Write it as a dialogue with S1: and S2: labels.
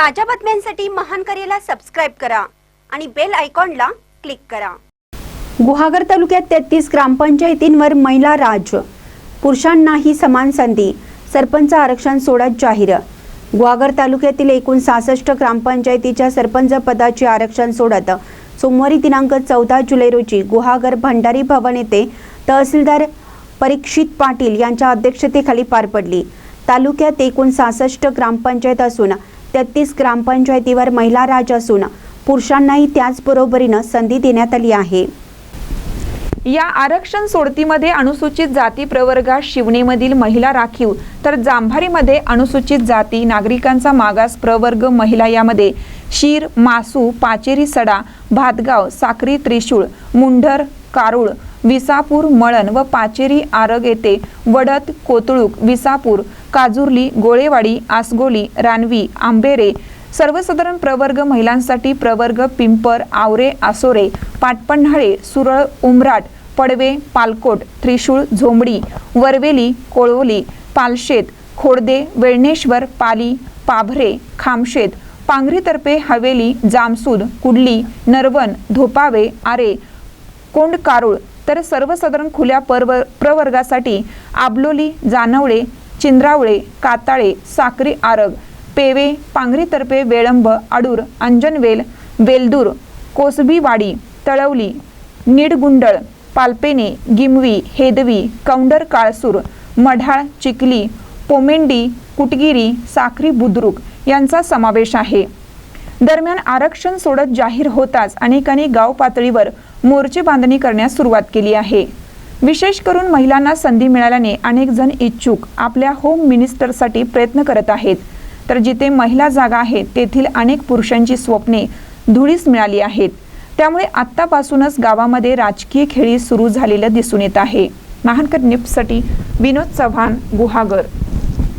S1: ताज्या बातम्यांसाठी महान करेला सबस्क्राईब करा आणि बेल आयकॉनला क्लिक करा. गुहागर तालुक्यात तेहतीस ग्रामपंचायतींवर महिला राज. पुरुषांनाही समान संधी. सरपंच आरक्षण सोडत जाहीर. गुहागर तालुक्यातील एकूण सहासष्ट ग्रामपंचायतीच्या सरपंच पदाची आरक्षण सोडत सोमवारी दिनांक चौदा जुलै रोजी गुहागर भंडारी भवन येथे तहसीलदार परीक्षित पाटील यांच्या अध्यक्षतेखाली पार पडली. तालुक्यात एकूण सहासष्ट ग्रामपंचायत असून तेहतीस ग्रामपंचायतीवर महिला राज असून पुरुषांनाही त्याचबरोबरीनं संधी देण्यात आली आहे.
S2: या आरक्षण सोडतीमध्ये अनुसूचित जाती प्रवर्गात शिवणीमधील महिला राखीव तर जांभारीमध्ये अनुसूचित जाती नागरिकांचा मागास प्रवर्ग महिला यामध्ये शीर मासू पाचेरी सडा भातगाव साक्री त्रिशूळ मुंढर कारुळ विसापूर मळण व पाचेरी आरग येथे वडत कोतळूक विसापूर काजुर्ली गोळेवाडी आसगोली रानवी आंबेरे सर्वसाधारण प्रवर्ग महिलांसाठी प्रवर्ग पिंपर आवरे आसोरे पाटपन्हाळे सुरळ उमराट पडवे पालकोट त्रिशूळ झोंबडी वरवेली कोळवली पालशेत खोडदे वेळणेश्वर पाली पाभरे खामशेत पांघरीतर्फे हवेली जामसूद कुडली नरवण धोपावे आरे कोंडकारुळ तर सर्वसाधारण खुल्या परव प्रवर्गासाठी आबलोली जानवळे चिंद्रावळे काताळे साक्री आरग पेवे पांघरीतर्फे वेळंब आडूर अंजनवेल वेलदूर कोसबीवाडी तळवली निडगुंडळ पालपेने गिमवी हेदवी कौंडर काळसूर मढाळ चिखली पोमेंडी कुटगिरी साखरी बुद्रुक यांचा समावेश आहे. दरम्यान आरक्षण सोडत जाहीर होताच अनेकांनी गाव पातळीवर मोर्चे बांधणी करण्यास सुरुवात केली आहे. विशेष करून महिलांना संधी मिळाल्याने अनेक जण इच्छुक आपल्या होम मिनिस्टरसाठी प्रयत्न करत आहेत. तर जिथे महिला जागा आहेत तेथील अनेक पुरुषांची स्वप्ने धुळीस मिळाली आहेत. त्यामुळे आत्तापासूनच गावामध्ये राजकीय खेळी सुरू झालेलं दिसून येत आहे. महानकर निप्ससाठी विनोद चव्हाण गुहागर.